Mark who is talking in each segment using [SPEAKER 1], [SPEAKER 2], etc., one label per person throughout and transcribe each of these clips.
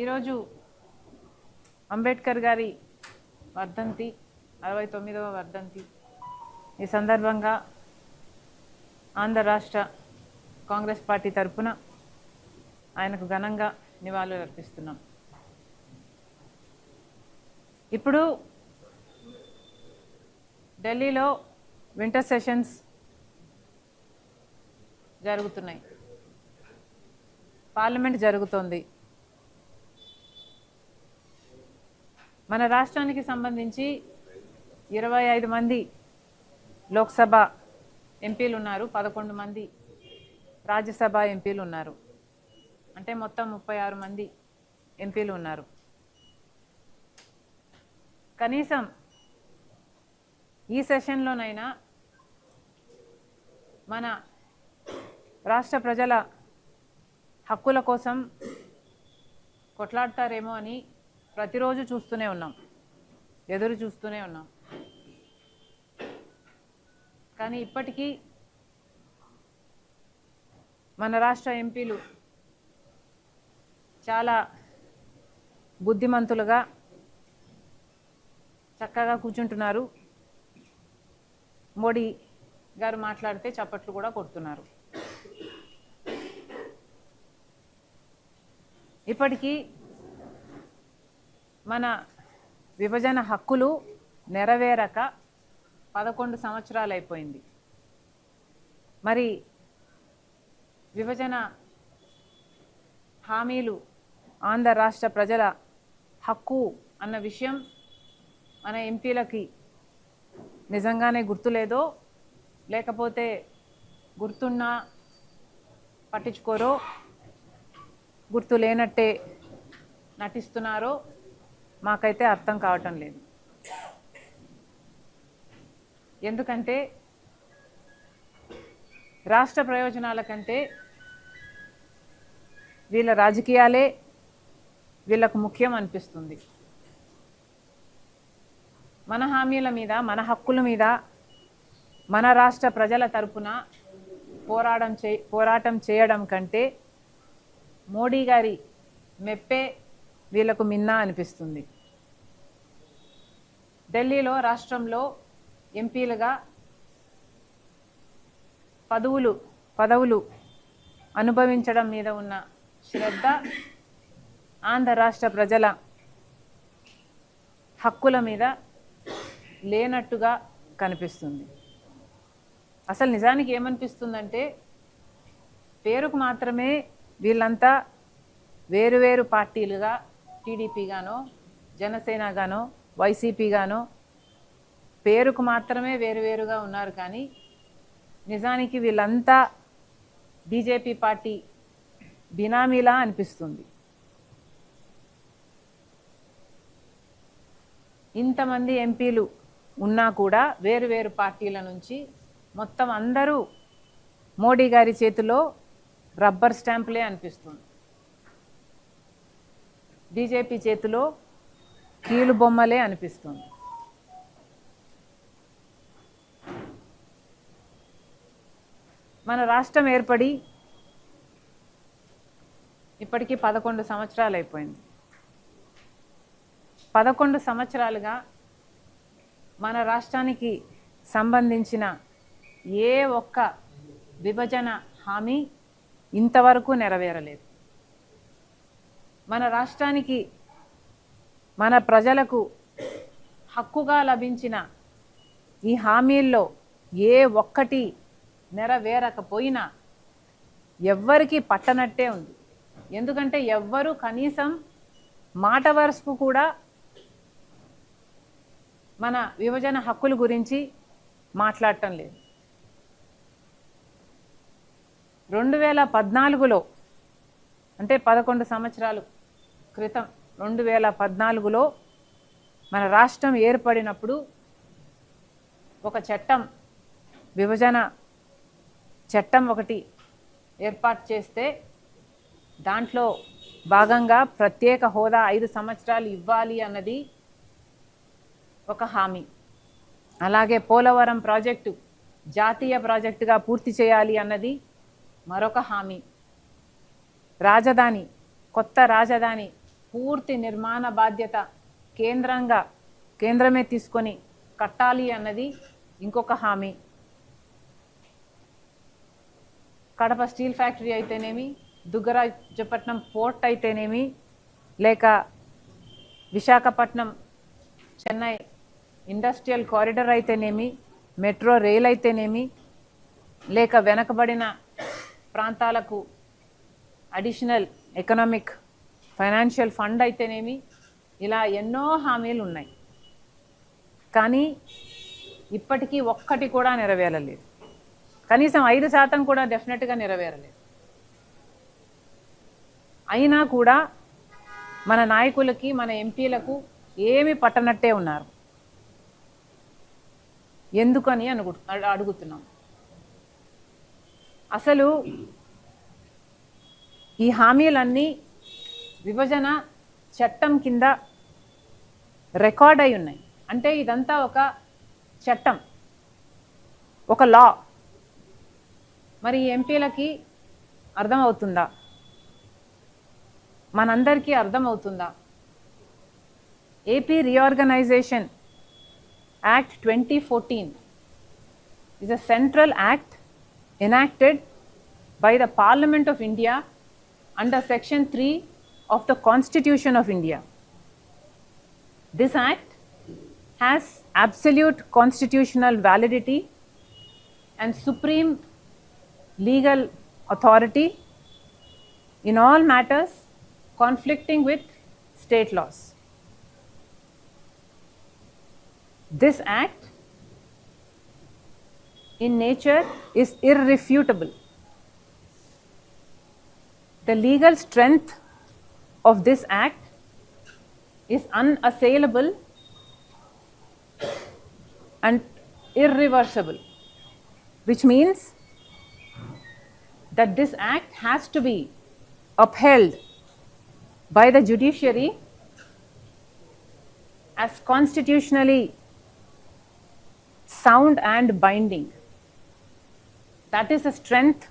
[SPEAKER 1] ఈరోజు అంబేద్కర్ గారి వర్ధంతి అరవై తొమ్మిదవ వర్ధంతి. ఈ సందర్భంగా ఆంధ్ర రాష్ట్ర కాంగ్రెస్ పార్టీ తరఫున ఆయనకు ఘనంగా నివాళులు అర్పిస్తున్నాం. ఇప్పుడు ఢిల్లీలో వింటర్ సెషన్స్ జరుగుతున్నాయి. పార్లమెంట్ జరుగుతోంది. మన రాష్ట్రానికి సంబంధించి ఇరవై ఐదు మంది లోక్సభ ఎంపీలు ఉన్నారు పదకొండు మంది రాజ్యసభ ఎంపీలు ఉన్నారు అంటే మొత్తం ముప్పై ఆరు మంది ఎంపీలు ఉన్నారు కనీసం ఈ సెషన్లోనైనా మన రాష్ట్ర ప్రజల హక్కుల కోసం కొట్లాడతారేమో అని ప్రతిరోజు చూస్తూనే ఉన్నాం. ఎదురు చూస్తూనే ఉన్నాం. కానీ ఇప్పటికీ మన రాష్ట్ర ఎంపీలు చాలా బుద్ధిమంతులుగా చక్కగా కూర్చుంటున్నారు. మోడీ గారు మాట్లాడితే చప్పట్లు కూడా కొడుతున్నారు. ఇప్పటికీ మన విభజన హక్కులు నెరవేరక పదకొండు సంవత్సరాలు అయిపోయింది మరి విభజన హామీలు ఆంధ్ర రాష్ట్ర ప్రజల హక్కు అన్న విషయం మన ఎంపీలకి నిజంగానే గుర్తులేదో లేకపోతే గుర్తున్నా పట్టించుకోరో గుర్తు లేనట్టే నటిస్తున్నారో మాకైతే అర్థం కావటం లేదు. ఎందుకంటే రాష్ట్ర ప్రయోజనాల కంటే వీళ్ళ రాజకీయాలే వీళ్ళకు ముఖ్యం అనిపిస్తుంది. మన హామీల మీద మన హక్కుల మీద మన రాష్ట్ర ప్రజల తరపున పోరాటం చే పోరాటం చేయడం కంటే మోడీ గారి మెప్పే వీళ్ళకు మిన్నా అనిపిస్తుంది. ఢిల్లీలో రాష్ట్రంలో ఎంపీలుగా పదవులు పదవులు అనుభవించడం మీద ఉన్న శ్రద్ధ ఆంధ్ర రాష్ట్ర ప్రజల హక్కుల మీద లేనట్టుగా కనిపిస్తుంది. అసలు నిజానికి ఏమనిపిస్తుందంటే పేరుకు మాత్రమే వీళ్ళంతా వేరువేరు పార్టీలుగా టీడీపీగానో జనసేనగానో వైసీపీగానో పేరుకు మాత్రమే వేరువేరుగా ఉన్నారు కానీ నిజానికి వీళ్ళంతా బీజేపీ పార్టీ బినామీలా అనిపిస్తుంది. ఇంతమంది ఎంపీలు ఉన్నా కూడా వేరు వేరు పార్టీల నుంచి మొత్తం అందరూ మోడీ గారి చేతిలో రబ్బర్ స్టాంపులే అనిపిస్తుంది. బీజేపీ చేతిలో కీలు బొమ్మలే అనిపిస్తుంది. మన రాష్ట్రం ఏర్పడి ఇప్పటికీ పదకొండు సంవత్సరాలు అయిపోయింది పదకొండు సంవత్సరాలుగా మన రాష్ట్రానికి సంబంధించిన ఏ ఒక్క విభజన హామీ ఇంతవరకు నెరవేరలేదు. మన రాష్ట్రానికి మన ప్రజలకు హక్కుగా లభించిన ఈ హామీల్లో ఏ ఒక్కటి నెరవేరకపోయినా ఎవ్వరికి పట్టనట్టే ఉంది. ఎందుకంటే ఎవ్వరు కనీసం మాట వరుసకు కూడా మన విభజన హక్కుల గురించి మాట్లాడటం లేదు. రెండు వేల పద్నాలుగులో అంటే పదకొండు సంవత్సరాలు క్రితం రెండు వేల పద్నాలుగులో మన రాష్ట్రం ఏర్పడినప్పుడు ఒక చట్టం విభజన చట్టం ఒకటి ఏర్పాటు చేస్తే దాంట్లో భాగంగా ప్రత్యేక హోదా ఐదు సంవత్సరాలు ఇవ్వాలి అన్నది ఒక హామీ. అలాగే పోలవరం ప్రాజెక్టు జాతీయ ప్రాజెక్టుగా పూర్తి చేయాలి అన్నది మరొక హామీ. రాజధాని కొత్త రాజధాని పూర్తి నిర్మాణ బాధ్యత కేంద్రంగా కేంద్రమే తీసుకొని కట్టాలి అన్నది ఇంకొక హామీ. కడప స్టీల్ ఫ్యాక్టరీ అయితేనేమి దుగ్గరాజపట్నం పోర్ట్ అయితేనేమి లేక విశాఖపట్నం చెన్నై ఇండస్ట్రియల్ కారిడర్ అయితేనేమి మెట్రో రైల్ అయితేనేమి లేక వెనకబడిన ప్రాంతాలకు అడిషనల్ ఎకనామిక్ ఫైనాన్షియల్ ఫండ్ అయితేనేమి ఇలా ఎన్నో హామీలు ఉన్నాయి. కానీ ఇప్పటికీ ఒక్కటి కూడా నెరవేరలేదు. కనీసం ఐదు శాతం కూడా డెఫినెట్గా నెరవేరలేదు. అయినా కూడా మన నాయకులకి మన ఎంపీలకు ఏమి పట్టనట్టే ఉన్నారు. ఎందుకని అనుగు అడుగుతున్నాం. అసలు ఈ హామీలన్నీ విభజన చట్టం కింద రికార్డ్ అయి ఉన్నాయి. అంటే ఇదంతా ఒక చట్టం ఒక లా. మరి ఎంపీలకి అర్థమవుతుందా? మనందరికీ అర్థమవుతుందా? AP reorganisation act twenty fourteen is a central act enacted by the Parliament of India under Section 3 of the Constitution of India. This act has absolute constitutional validity and supreme legal authority in all matters conflicting with state laws. This act in nature is irrefutable. The legal strength of this act is unassailable and irreversible, which means that this act has to be upheld by the judiciary as constitutionally sound and binding. That is the strength,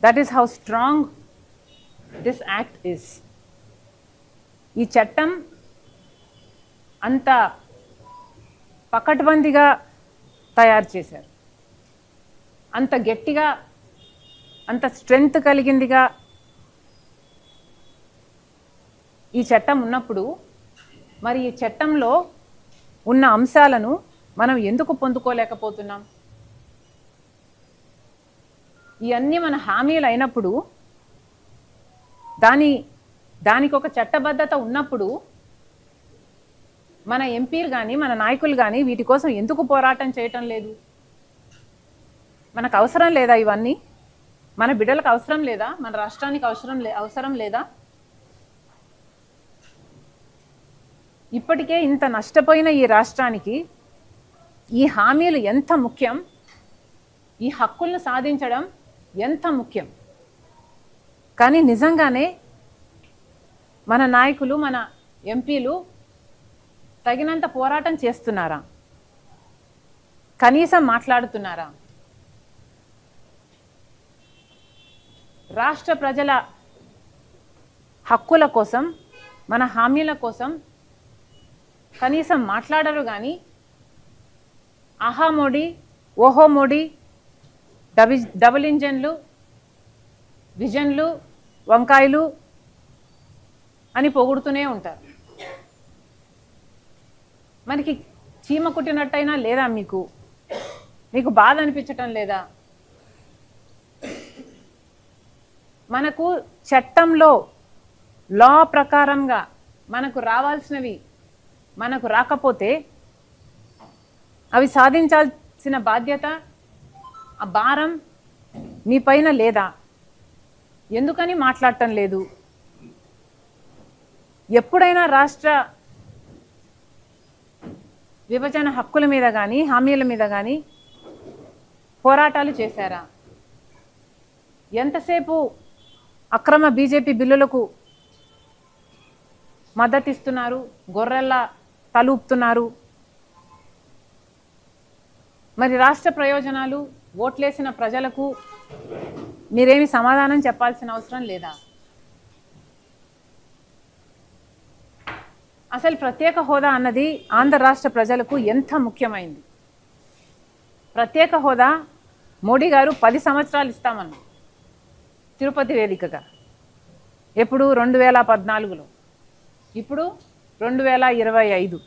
[SPEAKER 1] that is how strong this act is. ఈ చట్టం అంత పకడ్బందీగా తయారు చేశారు. అంత గట్టిగా అంత strength కలిగిందిగా ఈ చట్టం ఉన్నప్పుడు మరి ఈ చట్టంలో ఉన్న అంశాలను మనం ఎందుకు పొందుకోలేకపోతున్నాం? ఇవన్నీ మన హామీలు అయినప్పుడు దాని దానికి ఒక చట్టబద్ధత ఉన్నప్పుడు మన ఎంపీలు కానీ మన నాయకులు కానీ వీటి కోసం ఎందుకు పోరాటం చేయటం లేదు? మనకు అవసరం లేదా ఇవన్నీ? మన బిడ్డలకు అవసరం లేదా? మన రాష్ట్రానికి అవసరం లే అవసరం లేదా? ఇప్పటికే ఇంత నష్టపోయిన ఈ రాష్ట్రానికి ఈ హామీలు ఎంత ముఖ్యం? ఈ హక్కులను సాధించడం ఎంత ముఖ్యం? కానీ నిజంగానే మన నాయకులు మన ఎంపీలు తగినంత పోరాటం చేస్తున్నారా? కనీసం మాట్లాడుతున్నారా? రాష్ట్ర ప్రజల హక్కుల కోసం మన హామీల కోసం కనీసం మాట్లాడరు కానీ ఆహా మోడీ ఓహో మోడీ డబి డబుల్ ఇంజన్లు విజన్లు వంకాయలు అని పొగుడుతూనే ఉంటారు. మనకి చీమ కుట్టినట్టయినా లేదా మీకు? మీకు బాధ అనిపించటం లేదా? మనకు చట్టంలో లా ప్రకారంగా మనకు రావాల్సినవి మనకు రాకపోతే అవి సాధించాల్సిన బాధ్యత ఆ భారం మీ పైన లేదా? ఎందుకని మాట్లాడటం లేదు? ఎప్పుడైనా రాష్ట్ర విభజన హక్కుల మీద కానీ హామీల మీద కానీ పోరాటాలు చేశారా? ఎంతసేపు అక్రమ బీజేపీ బిల్లులకు మద్దతిస్తున్నారు? గొర్రెల్లా తలూపుతున్నారు? మరి రాష్ట్ర ప్రయోజనాలు ఓట్లేసిన ప్రజలకు మీరేమి సమాధానం చెప్పాల్సిన అవసరం లేదా? అసలు ప్రత్యేక హోదా అన్నది ఆంధ్ర రాష్ట్ర ప్రజలకు ఎంత ముఖ్యమైంది? ప్రత్యేక హోదా మోడీ గారు పది సంవత్సరాలు ఇస్తామన్నా తిరుపతి వేదికగా. ఎప్పుడు రెండు వేల పద్నాలుగులో ఇప్పుడు రెండు వేల ఇరవై ఐదు.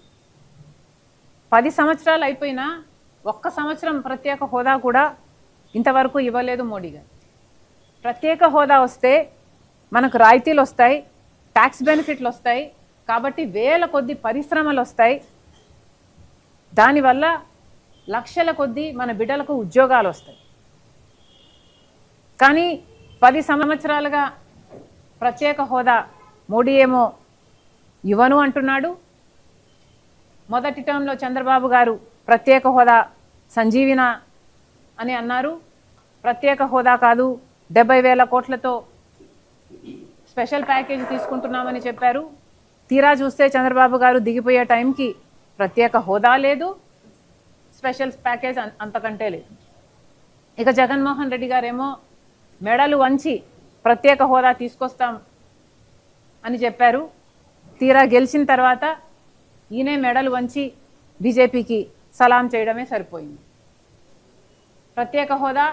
[SPEAKER 1] పది సంవత్సరాలు అయిపోయినా ఒక్క సంవత్సరం ప్రత్యేక హోదా కూడా ఇంతవరకు ఇవ్వలేదు మోడీ గారు. ప్రత్యేక హోదా వస్తే మనకు రాయితీలు వస్తాయి ట్యాక్స్ బెనిఫిట్లు వస్తాయి కాబట్టి వేల కొద్ది పరిశ్రమలు వస్తాయి. దానివల్ల లక్షల కొద్ది మన బిడ్డలకు ఉద్యోగాలు వస్తాయి. కానీ పది సంవత్సరాలుగా ప్రత్యేక హోదా మోడీ ఏమో ఇవ్వను అంటున్నాడు. మొదటి టర్మ్లో చంద్రబాబు గారు ప్రత్యేక హోదా సంజీవిన అని అన్నారు. ప్రత్యేక హోదా కాదు డెబ్బై వేల కోట్లతో స్పెషల్ ప్యాకేజ్ తీసుకుంటున్నామని చెప్పారు. తీరా చూస్తే చంద్రబాబు గారు దిగిపోయే టైంకి ప్రత్యేక హోదా లేదు. స్పెషల్ ప్యాకేజ్ అంతకంటే లేదు. ఇక జగన్మోహన్ రెడ్డి గారేమో మెడలు వంచి ప్రత్యేక హోదా తీసుకొస్తాం అని చెప్పారు. తీరా గెలిచిన తర్వాత ఈయనే మెడలు వంచి బీజేపీకి సలాం చేయడమే సరిపోయింది. ప్రత్యేక హోదా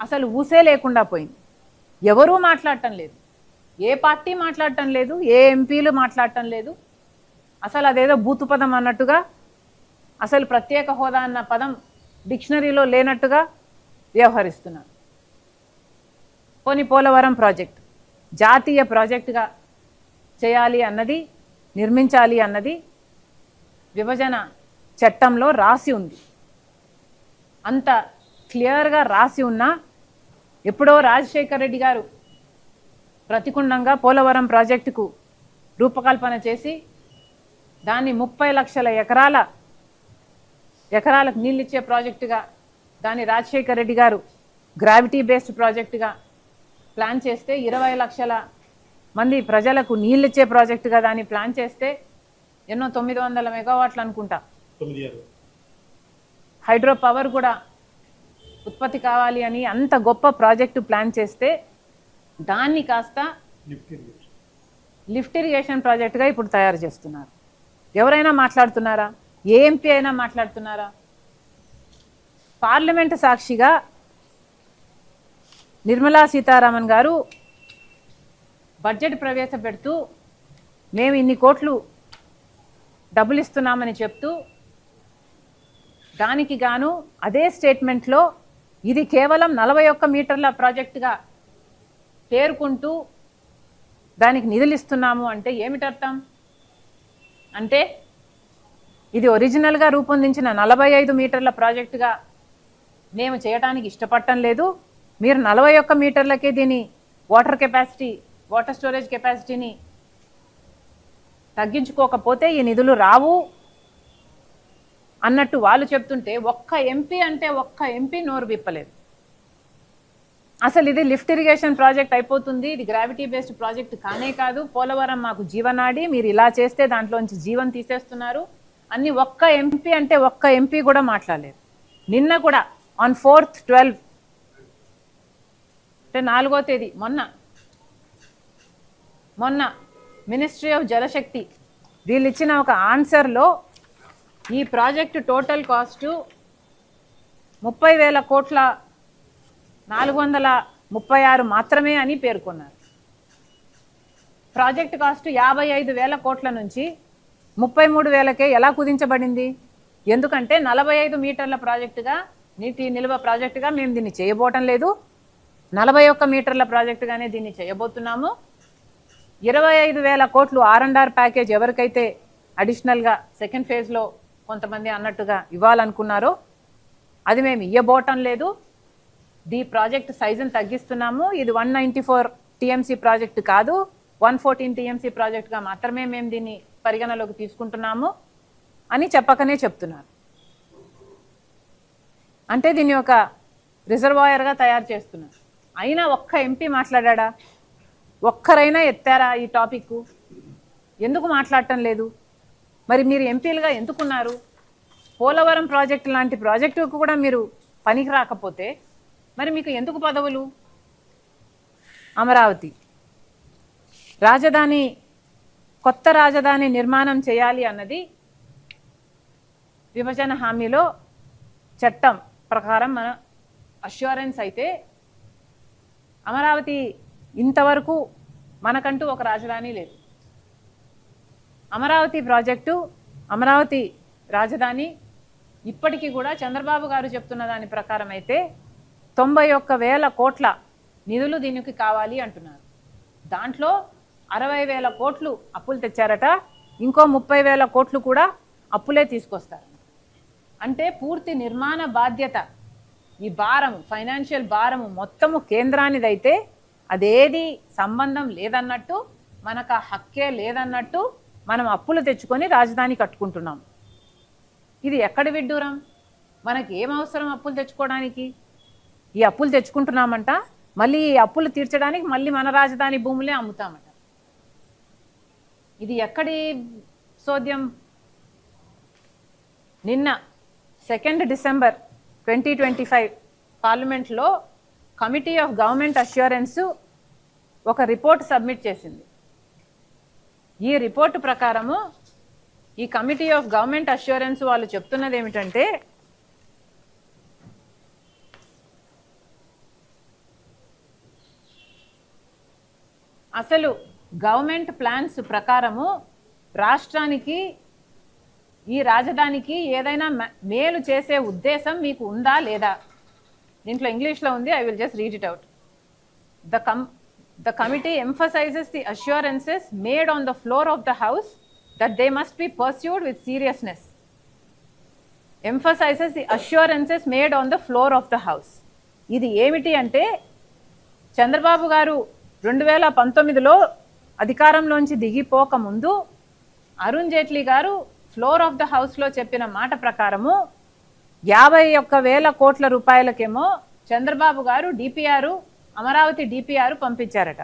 [SPEAKER 1] అసలు ఊసే లేకుండా పోయింది. ఎవరూ మాట్లాడటం లేదు. ఏ పార్టీ మాట్లాడటం లేదు ఏ ఎంపీలు మాట్లాడటం లేదు. అసలు అదేదో బూతు పదం అన్నట్టుగా అసలు ప్రత్యేక హోదా అన్న పదం డిక్షనరీలో లేనట్టుగా వ్యవహరిస్తున్నారు. పోని పోలవరం ప్రాజెక్ట్ జాతీయ ప్రాజెక్టుగా చేయాలి అన్నది నిర్మించాలి అన్నది విభజన చట్టంలో రాసి ఉంది. అంత క్లియర్గా రాసి ఉన్నా ఎప్పుడో రాజశేఖర్ రెడ్డి గారు ప్రతికుండంగా పోలవరం ప్రాజెక్టుకు రూపకల్పన చేసి దాన్ని ముప్పై లక్షల ఎకరాల ఎకరాలకు నీళ్ళిచ్చే ప్రాజెక్టుగా దాన్ని రాజశేఖర్ రెడ్డి గారు గ్రావిటీ బేస్డ్ ప్రాజెక్టుగా ప్లాన్ చేస్తే ఇరవై లక్షల మంది ప్రజలకు నీళ్ళిచ్చే ప్రాజెక్టుగా దాన్ని ప్లాన్ చేస్తే ఎన్నో తొమ్మిది వందల మెగావాట్లు అనుకుంటా. హైడ్రో పవర్ కూడా ఉత్పత్తి కావాలి అని అంత గొప్ప ప్రాజెక్టు ప్లాన్ చేస్తే దాన్ని కాస్త
[SPEAKER 2] లిఫ్ట్ ఇరిగేషన్
[SPEAKER 1] ప్రాజెక్టుగా ఇప్పుడు తయారు చేస్తున్నారు. ఎవరైనా మాట్లాడుతున్నారా? ఏ ఎంపీ అయినా మాట్లాడుతున్నారా? పార్లమెంటు సాక్షిగా నిర్మలా సీతారామన్ గారు బడ్జెట్ ప్రవేశపెడుతూ మేము ఇన్ని కోట్లు డబ్బులు ఇస్తున్నామని చెప్తూ దానికి గాను అదే స్టేట్మెంట్లో ఇది కేవలం నలభై ఒక్క మీటర్ల ప్రాజెక్టుగా పేర్కొంటూ దానికి నిధులు ఇస్తున్నాము అంటే ఏమిటర్థం? అంటే ఇది ఒరిజినల్గా రూపొందించిన నలభై ఐదు మీటర్ల ప్రాజెక్టుగా మేము చేయడానికి ఇష్టపడటం లేదు. మీరు నలభై ఒక్క మీటర్లకే దీని వాటర్ కెపాసిటీ వాటర్ స్టోరేజ్ కెపాసిటీని తగ్గించుకోకపోతే ఈ నిధులు రావు అన్నట్టు వాళ్ళు చెప్తుంటే ఒక్క ఎంపీ అంటే ఒక్క ఎంపీ నోరు విప్పలేదు. అసలు ఇది లిఫ్ట్ ఇరిగేషన్ ప్రాజెక్ట్ అయిపోతుంది. ఇది గ్రావిటీ బేస్డ్ ప్రాజెక్ట్ కానే కాదు. పోలవరం మాకు జీవనాడి. మీరు ఇలా చేస్తే దాంట్లోంచి జీవం తీసేస్తున్నారు. అన్ని ఒక్క ఎంపీ అంటే ఒక్క ఎంపీ కూడా మాట్లాడలేదు. నిన్న కూడా ఆన్ ఫోర్త్ ట్వెల్వ్ అంటే నాలుగో తేదీ మొన్న మొన్న మినిస్ట్రీ ఆఫ్ జలశక్తి వీళ్ళు ఇచ్చిన ఒక ఆన్సర్లో ఈ ప్రాజెక్టు టోటల్ కాస్టు ముప్పై వేల కోట్ల నాలుగు వందల ముప్పై ఆరు మాత్రమే అని పేర్కొన్నారు. ప్రాజెక్ట్ కాస్ట్ యాభై ఐదు వేల కోట్ల నుంచి ముప్పై మూడు వేలకే ఎలా కుదించబడింది? ఎందుకంటే నలభై ఐదు మీటర్ల ప్రాజెక్టుగా నీటి నిల్వ ప్రాజెక్టుగా మేము దీన్ని చేయబోటం లేదు. నలభై ఒక్క మీటర్ల ప్రాజెక్టుగానే దీన్ని చేయబోతున్నాము. ఇరవై ఐదు వేల కోట్లు ఆర్ అండ్ ఆర్ ప్యాకేజ్ ఎవరికైతే అడిషనల్గా సెకండ్ ఫేజ్లో కొంతమంది అన్నట్టుగా ఇవ్వాలనుకున్నారో అది మేము ఇవ్వబోవటం లేదు. ది ప్రాజెక్ట్ సైజును తగ్గిస్తున్నాము. ఇది one ninety four TMC project కాదు. వన్ ఫోర్టీన్ టీఎంసీ ప్రాజెక్టుగా మాత్రమే మేము దీన్ని పరిగణలోకి తీసుకుంటున్నాము అని చెప్పకనే చెప్తున్నారు. అంటే దీన్ని ఒక రిజర్వాయర్గా తయారు చేస్తున్నారు. అయినా ఒక్క ఎంపీ మాట్లాడా ఒక్కరైనా ఎత్తారా ఈ టాపిక్ ఎందుకు మాట్లాడటం లేదు? మరి మీరు ఎంపీలుగా ఎందుకున్నారు? పోలవరం ప్రాజెక్టు లాంటి ప్రాజెక్టుకు కూడా మీరు పనికి రాకపోతే మరి మీకు ఎందుకు పదవులు? అమరావతి. రాజధాని కొత్త రాజధాని నిర్మాణం చేయాలి అన్నది విభజన హామీలో చట్టం ప్రకారం మన అష్యూరెన్స్ అయితే అమరావతి ఇంతవరకు మనకంటూ ఒక రాజధాని లేదు. అమరావతి ప్రాజెక్టు అమరావతి రాజధాని ఇప్పటికీ కూడా చంద్రబాబు గారు చెప్తున్న దాని ప్రకారం అయితే తొంభై ఒక్క వేల కోట్ల నిధులు దీనికి కావాలి అంటున్నారు. దాంట్లో అరవై వేల కోట్లు అప్పులు తెచ్చారట ఇంకో ముప్పై వేల కోట్లు కూడా అప్పులే తీసుకొస్తారు. అంటే పూర్తి నిర్మాణ బాధ్యత ఈ భారము ఫైనాన్షియల్ భారము మొత్తము కేంద్రానిదైతే అదేది సంబంధం లేదన్నట్టు మనకు ఆ హక్కే లేదన్నట్టు మనం అప్పులు తెచ్చుకొని రాజధాని కట్టుకుంటున్నాం. ఇది ఎక్కడ విడ్డూరం? మనకి ఏం అవసరం అప్పులు తెచ్చుకోవడానికి? ఈ అప్పులు తెచ్చుకుంటున్నామంట మళ్ళీ ఈ అప్పులు తీర్చడానికి మళ్ళీ మన రాజధాని భూములే అమ్ముతామంట. ఇది ఎక్కడి సోద్యం నిన్న second December twenty twenty five పార్లమెంట్లో కమిటీ ఆఫ్ గవర్నమెంట్ అష్యూరెన్స్ ఒక రిపోర్ట్ సబ్మిట్ చేసింది. ఈ రిపోర్టు ప్రకారము ఈ కమిటీ ఆఫ్ గవర్నమెంట్ అష్యూరెన్స్ వాళ్ళు చెప్తున్నది ఏమిటంటే అసలు గవర్నమెంట్ ప్లాన్స్ ప్రకారము రాష్ట్రానికి ఈ రాజధానికి ఏదైనా మేలు చేసే ఉద్దేశం మీకు ఉందా లేదా? దీంట్లో ఇంగ్లీష్లో ఉంది I will just read it out the come the committee emphasises the assurances made on the floor of the house that they must be pursued with seriousness emphasises the assurances made on the floor of the house ఇది ఏమిటి అంటే చంద్రబాబు గారు రెండు వేల పంతొమ్మిదిలో అధికారంలోంచి దిగిపోక ముందు అరుణ్ జైట్లీ గారు floor of the హౌస్లో చెప్పిన మాట ప్రకారము యాభై ఒక్క వేల కోట్ల రూపాయలకేమో చంద్రబాబు గారు డిపిఆర్ అమరావతి డిపిఆర్ పంపించారట.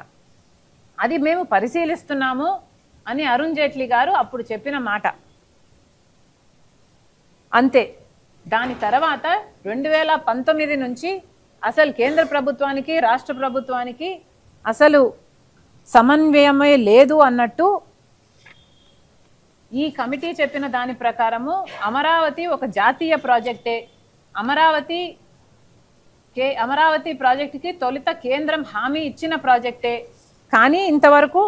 [SPEAKER 1] అది మేము పరిశీలిస్తున్నాము అని అరుణ్ జైట్లీ గారు అప్పుడు చెప్పిన మాట. అంతే. దాని తర్వాత రెండు వేల పంతొమ్మిది నుంచి అసలు కేంద్ర ప్రభుత్వానికి రాష్ట్ర ప్రభుత్వానికి అసలు సమన్వయమే లేదు అన్నట్టు ఈ కమిటీ చెప్పిన దాని ప్రకారము అమరావతి ఒక జాతీయ ప్రాజెక్టే. అమరావతి కే అమరావతి ప్రాజెక్టుకి తొలుత కేంద్రం హామీ ఇచ్చిన ప్రాజెక్టే. కానీ ఇంతవరకు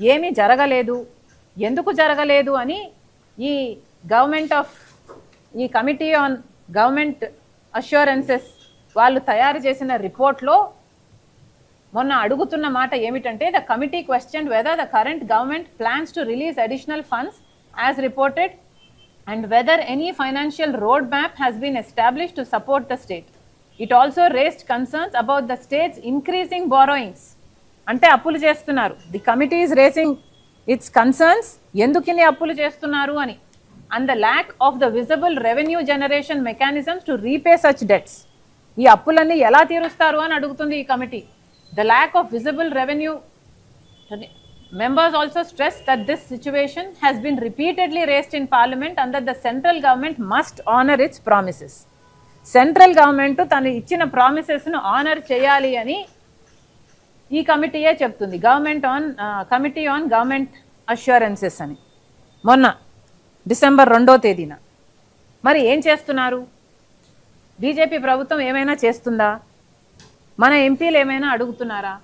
[SPEAKER 1] ఏమీ జరగలేదు. ఎందుకు జరగలేదు అని ఈ గవర్నమెంట్ ఆఫ్ ఈ కమిటీ ఆన్ గవర్నమెంట్ అష్యూరెన్సెస్ వాళ్ళు తయారు చేసిన రిపోర్ట్లో మొన్న అడుగుతున్న మాట ఏమిటంటే the committee question whether the current government plans to release additional funds as reported and whether any financial road map has been establish to support the state it also raised concerns about the states increasing borrowings అంటే అప్పులు చేస్తున్నారు. The committee is raising its concerns ఎందుకు ఇన్ని అప్పులు చేస్తున్నారు అని. And the lack of the visible revenue generation mechanisms to repay such debts ఈ అప్పులన్నీ ఎలా తీరుస్తారు అని అడుగుతుంది ఈ కమిటీ The lack of visible revenue Members also stressed that this situation has been repeatedly raised in Parliament and that the central government must honor its promises. Central government తను ఇచ్చిన ప్రామిసెస్ను ఆనర్ చేయాలి అని ఈ కమిటీయే చెప్తుంది. Government on committee on government assurances అని. మొన్న డిసెంబర్ రెండో తేదీన. మరి ఏం చేస్తున్నారు? బీజేపీ ప్రభుత్వం ఏమైనా చేస్తుందా? మన ఎంపీలు ఏమైనా అడుగుతున్నారా?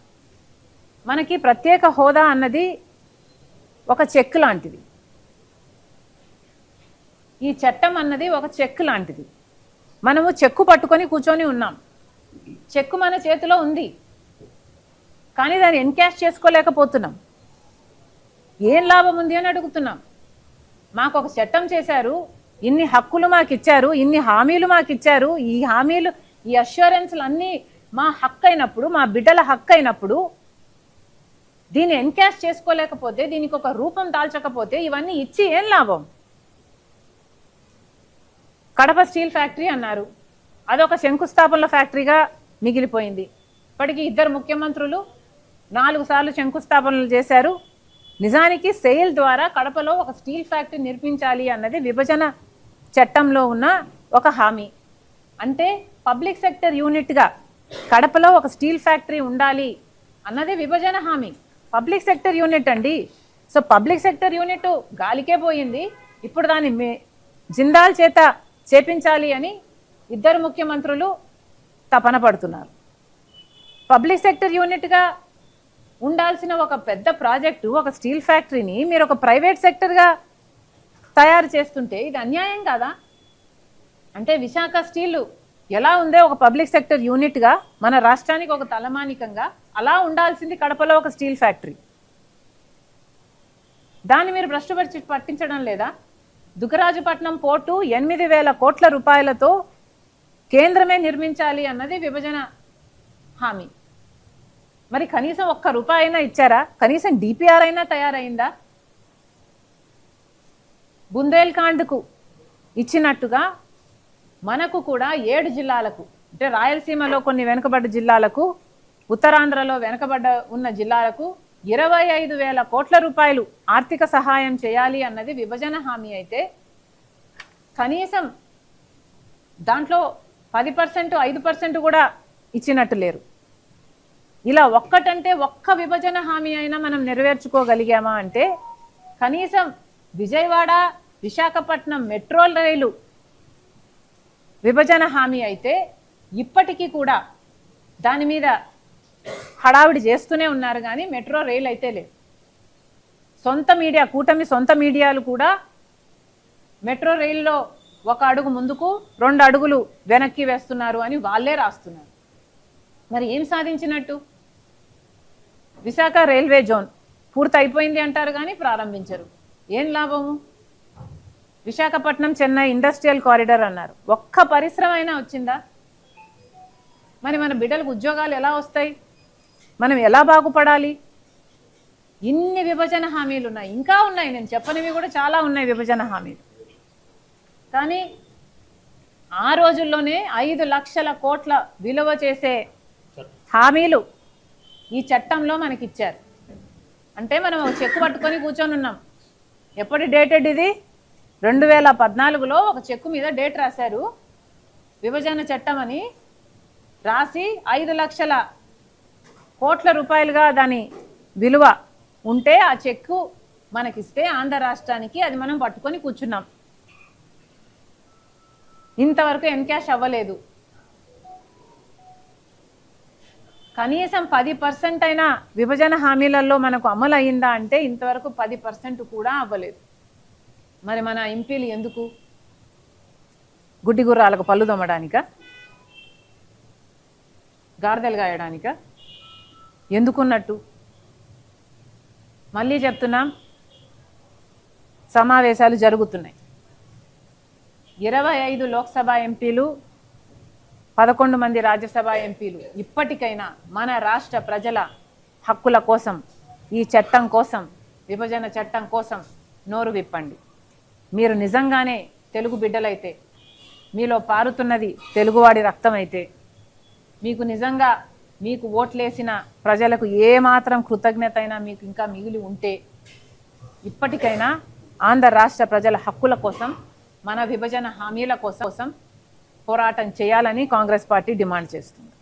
[SPEAKER 1] మనకి ప్రత్యేక హోదా అన్నది ఒక చెక్ లాంటిది. ఈ చట్టం అన్నది ఒక చెక్ లాంటిది. మనము చెక్కు పట్టుకొని కూర్చొని ఉన్నాం. చెక్కు మన చేతిలో ఉంది. కానీ దాన్ని ఎన్కాష్ చేసుకోలేకపోతున్నాం. ఏం లాభం ఉంది అని అడుగుతున్నాం. మాకు ఒక చట్టం చేశారు. ఇన్ని హక్కులు మాకు ఇచ్చారు ఇన్ని హామీలు మాకు ఇచ్చారు ఈ హామీలు ఈ అష్యూరెన్స్లు అన్నీ మా హక్కు అయినప్పుడు మా బిడ్డల హక్కు అయినప్పుడు దీన్ని ఎన్కాష్ చేసుకోలేకపోతే దీనికి ఒక రూపం దాల్చకపోతే ఇవన్నీ ఇచ్చి ఏం లాభం? కడప స్టీల్ ఫ్యాక్టరీ అన్నారు. అదొక శంకుస్థాపనల ఫ్యాక్టరీగా మిగిలిపోయింది. ఇప్పటికీ ఇద్దరు ముఖ్యమంత్రులు నాలుగు సార్లు శంకుస్థాపనలు చేశారు. నిజానికి సెయిల్ ద్వారా కడపలో ఒక స్టీల్ ఫ్యాక్టరీ నిర్మించాలి అన్నది విభజన చట్టంలో ఉన్న ఒక హామీ. అంటే పబ్లిక్ సెక్టర్ యూనిట్గా కడపలో ఒక స్టీల్ ఫ్యాక్టరీ ఉండాలి అన్నదే విభజన హామీ. పబ్లిక్ సెక్టర్ యూనిట్ అండి. సో పబ్లిక్ సెక్టర్ యూనిట్ గాలికే పోయింది. ఇప్పుడు దాన్ని జిందాల్ చేత చేపించాలి అని ఇద్దరు ముఖ్యమంత్రులు తపన పడుతున్నారు. పబ్లిక్ సెక్టర్ యూనిట్గా ఉండాల్సిన ఒక పెద్ద ప్రాజెక్టు ఒక స్టీల్ ఫ్యాక్టరీని మీరు ఒక ప్రైవేట్ సెక్టర్గా తయారు చేస్తుంటే ఇది అన్యాయం కాదా? అంటే విశాఖ స్టీలు ఎలా ఉందో ఒక పబ్లిక్ సెక్టర్ యూనిట్గా మన రాష్ట్రానికి ఒక తలమానికంగా అలా ఉండాల్సింది కడపలో ఒక స్టీల్ ఫ్యాక్టరీ. దాన్ని మీరు భ్రష్టుపరిచి పట్టించడం లేదా? దుగ్గరాజుపట్నం పోర్టు ఎనిమిది వేల కోట్ల రూపాయలతో కేంద్రమే నిర్మించాలి అన్నది విభజన హామీ. మరి కనీసం ఒక్క రూపాయి అయినా ఇచ్చారా? కనీసం డిపిఆర్ అయినా తయారైందా? బుందేల్ఖండ్కు ఇచ్చినట్టుగా మనకు కూడా ఏడు జిల్లాలకు అంటే రాయలసీమలో కొన్ని వెనుకబడ్డ జిల్లాలకు ఉత్తరాంధ్రలో వెనుకబడ్డ ఉన్న జిల్లాలకు ఇరవై ఐదు వేల కోట్ల రూపాయలు ఆర్థిక సహాయం చేయాలి అన్నది విభజన హామీ అయితే కనీసం దాంట్లో పది పర్సెంట్ ఐదు పర్సెంట్ కూడా ఇచ్చినట్టు లేరు. ఇలా ఒక్కటంటే ఒక్క విభజన హామీ అయినా మనం నెరవేర్చుకోగలిగామా అంటే కనీసం విజయవాడ విశాఖపట్నం మెట్రో రైలు విభజన హామీ అయితే ఇప్పటికీ కూడా దాని మీద హడావిడి చేస్తూనే ఉన్నారు కానీ మెట్రో రైలు అయితే లేదు. సొంత మీడియా కూటమి సొంత మీడియాలు కూడా మెట్రో రైల్లో ఒక అడుగు ముందుకు రెండు అడుగులు వెనక్కి వేస్తున్నారు అని వాళ్ళే రాస్తున్నారు. మరి ఏం సాధించినట్టు? విశాఖ రైల్వే జోన్ పూర్తి అయిపోయింది అంటారు కానీ ప్రారంభించరు. ఏం లాభము? విశాఖపట్నం చెన్నై ఇండస్ట్రియల్ కారిడార్ అన్నారు. ఒక్క పరిశ్రమ అయినా వచ్చిందా? మరి మన బిడ్డలకు ఉద్యోగాలు ఎలా వస్తాయి? మనం ఎలా బాగుపడాలి? ఇన్ని విభజన హామీలు ఉన్నాయి. ఇంకా ఉన్నాయి. నేను చెప్పనివి కూడా చాలా ఉన్నాయి విభజన హామీలు. కానీ ఆ రోజుల్లోనే ఐదు లక్షల కోట్ల విలువ చేసే హామీలు ఈ చట్టంలో మనకి ఇచ్చారు అంటే మనం చెక్కు పట్టుకొని కూర్చొని ఉన్నాం ఎప్పటి డేటెడ్ ఇది? రెండు వేల పద్నాలుగులో ఒక చెక్కు మీద డేట్ రాశారు. విభజన చట్టం అని రాసి ఐదు లక్షల కోట్ల రూపాయలుగా దాని విలువ ఉంటే ఆ చెక్కు మనకిస్తే ఆంధ్ర రాష్ట్రానికి అది మనం పట్టుకొని కూర్చున్నాం. ఇంతవరకు ఎన్కాష్ అవ్వలేదు. కనీసం పది పర్సెంట్ అయినా విభజన హామీలలో మనకు అమలు అయిందా అంటే ఇంతవరకు పది పర్సెంట్ కూడా అవ్వలేదు. మరి మన ఎంపీలు ఎందుకు? గుడ్డి గుర్రాలకు పళ్ళు దొమ్మడానిక గాడిదలు గాయడానిక ఎందుకున్నట్టు? మళ్ళీ చెప్తున్నాం సమావేశాలు జరుగుతున్నాయి. ఇరవై ఐదు లోక్సభ ఎంపీలు పదకొండు మంది రాజ్యసభ ఎంపీలు ఇప్పటికైనా మన రాష్ట్ర ప్రజల హక్కుల కోసం ఈ చట్టం కోసం విభజన చట్టం కోసం నోరు విప్పండి. మీరు నిజంగానే తెలుగు బిడ్డలైతే మీలో పారుతున్నది తెలుగువాడి రక్తం అయితే మీకు నిజంగా మీకు ఓట్లేసిన ప్రజలకు ఏమాత్రం కృతజ్ఞత అయినా మీకు ఇంకా మిగిలి ఉంటే ఇప్పటికైనా ఆంధ్ర రాష్ట్ర ప్రజల హక్కుల కోసం మన విభజన హామీల కోసం పోరాటం చేయాలని కాంగ్రెస్ పార్టీ డిమాండ్ చేస్తుంది.